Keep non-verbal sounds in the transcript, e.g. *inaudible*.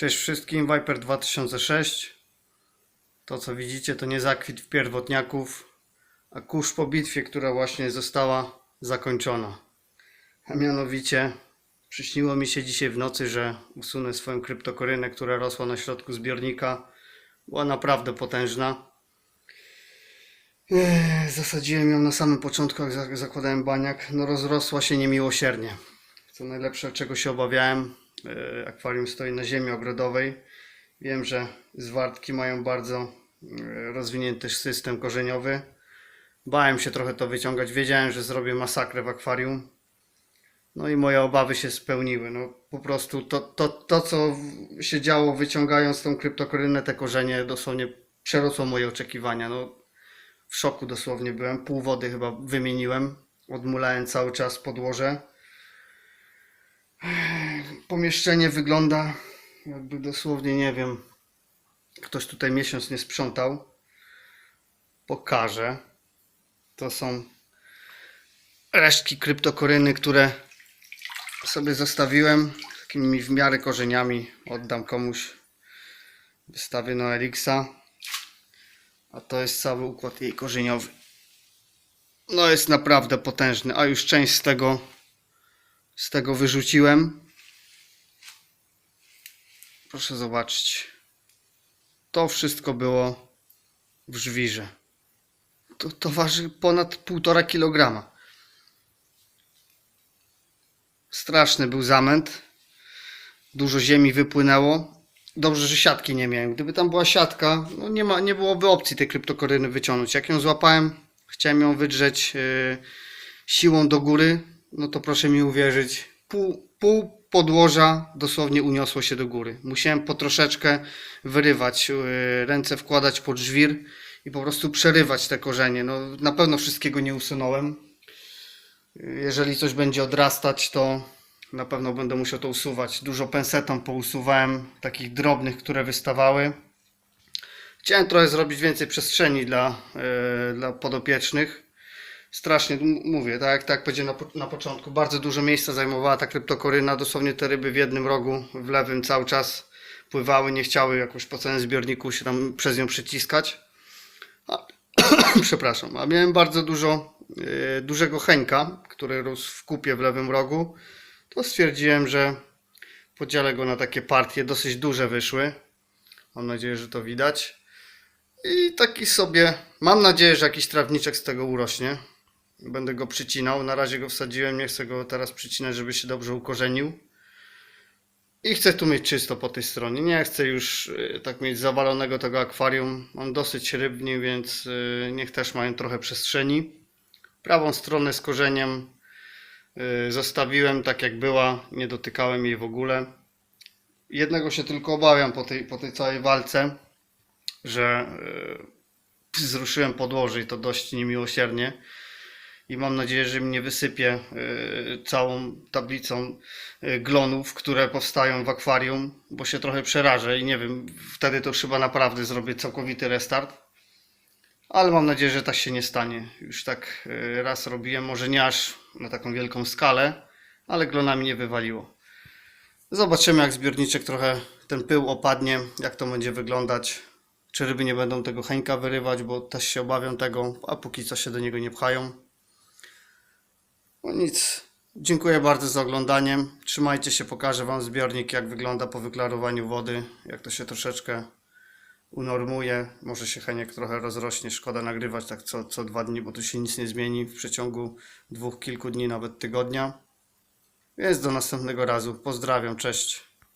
Cześć wszystkim, Viper 2006. To co widzicie to nie zakwit w pierwotniaków, a kurz po bitwie, która właśnie została zakończona. A mianowicie przyśniło mi się dzisiaj w nocy, że usunę swoją kryptokorynę, która rosła na środku zbiornika. Była naprawdę potężna. Zasadziłem ją na samym początku, jak za- zakładałem baniak. No rozrosła się niemiłosiernie. Co najlepsze, czego się obawiałem, akwarium stoi na ziemi ogrodowej. Wiem, że zwartki mają bardzo e, rozwinięty system korzeniowy. Bałem się trochę to wyciągać. Wiedziałem, że zrobię masakrę w akwarium. No i moje obawy się spełniły. No po prostu to, to, to co się działo wyciągając tą kryptokorynę, te korzenie dosłownie przerosło moje oczekiwania. No w szoku dosłownie byłem. Pół wody chyba wymieniłem. Odmulałem cały czas podłoże pomieszczenie wygląda jakby dosłownie nie wiem. Ktoś tutaj miesiąc nie sprzątał. Pokażę. To są resztki kryptokoryny, które sobie zostawiłem takimi w miarę korzeniami. Oddam komuś. Wystawię na Elixa. A to jest cały układ jej korzeniowy. No jest naprawdę potężny, a już część z tego z tego wyrzuciłem. Proszę zobaczyć. To wszystko było w żwirze. To, to waży ponad 1,5 kg. Straszny był zamęt. Dużo ziemi wypłynęło. Dobrze, że siatki nie miałem. Gdyby tam była siatka, no nie, ma, nie byłoby opcji tej kryptokoryny wyciągnąć. Jak ją złapałem, chciałem ją wydrzeć yy, siłą do góry, no to proszę mi uwierzyć, pół, pół podłoża dosłownie uniosło się do góry. Musiałem po troszeczkę wyrywać, yy, ręce wkładać pod żwir i po prostu przerywać te korzenie. No, na pewno wszystkiego nie usunąłem. Jeżeli coś będzie odrastać, to na pewno będę musiał to usuwać. Dużo pensetą pousuwałem, takich drobnych, które wystawały. Chciałem trochę zrobić więcej przestrzeni dla, yy, dla podopiecznych strasznie mówię, tak jak tak powiedziałem na, po- na początku, bardzo dużo miejsca zajmowała ta kryptokoryna, dosłownie te ryby w jednym rogu, w lewym cały czas pływały, nie chciały jakoś po całym zbiorniku się tam przez nią przyciskać. A, *coughs* przepraszam, a miałem bardzo dużo e, dużego heńka, który rósł w kupie w lewym rogu, to stwierdziłem, że podzielę go na takie partie, dosyć duże wyszły. Mam nadzieję, że to widać. I taki sobie, mam nadzieję, że jakiś trawniczek z tego urośnie. Będę go przycinał. Na razie go wsadziłem, nie chcę go teraz przycinać, żeby się dobrze ukorzenił. I chcę tu mieć czysto po tej stronie. Nie chcę już y, tak mieć zawalonego tego akwarium. Mam dosyć ryb w nim, więc y, niech też mają trochę przestrzeni. Prawą stronę z korzeniem y, zostawiłem tak jak była. Nie dotykałem jej w ogóle. Jednego się tylko obawiam po tej, po tej całej walce że e, wzruszyłem podłoże i to dość niemiłosiernie. I mam nadzieję, że mnie wysypie e, całą tablicą e, glonów, które powstają w akwarium, bo się trochę przerażę i nie wiem, wtedy to chyba naprawdę zrobię całkowity restart. Ale mam nadzieję, że tak się nie stanie. Już tak e, raz robiłem, może nie aż na taką wielką skalę, ale glonami nie wywaliło. Zobaczymy, jak zbiorniczek trochę ten pył opadnie, jak to będzie wyglądać. Czy ryby nie będą tego heńka wyrywać, bo też się obawiam tego, a póki co się do niego nie pchają. No nic. Dziękuję bardzo za oglądanie. Trzymajcie się, pokażę Wam zbiornik, jak wygląda po wyklarowaniu wody, jak to się troszeczkę unormuje. Może się heniek trochę rozrośnie, szkoda nagrywać tak co, co dwa dni, bo tu się nic nie zmieni w przeciągu dwóch, kilku dni, nawet tygodnia. Więc do następnego razu. Pozdrawiam, cześć.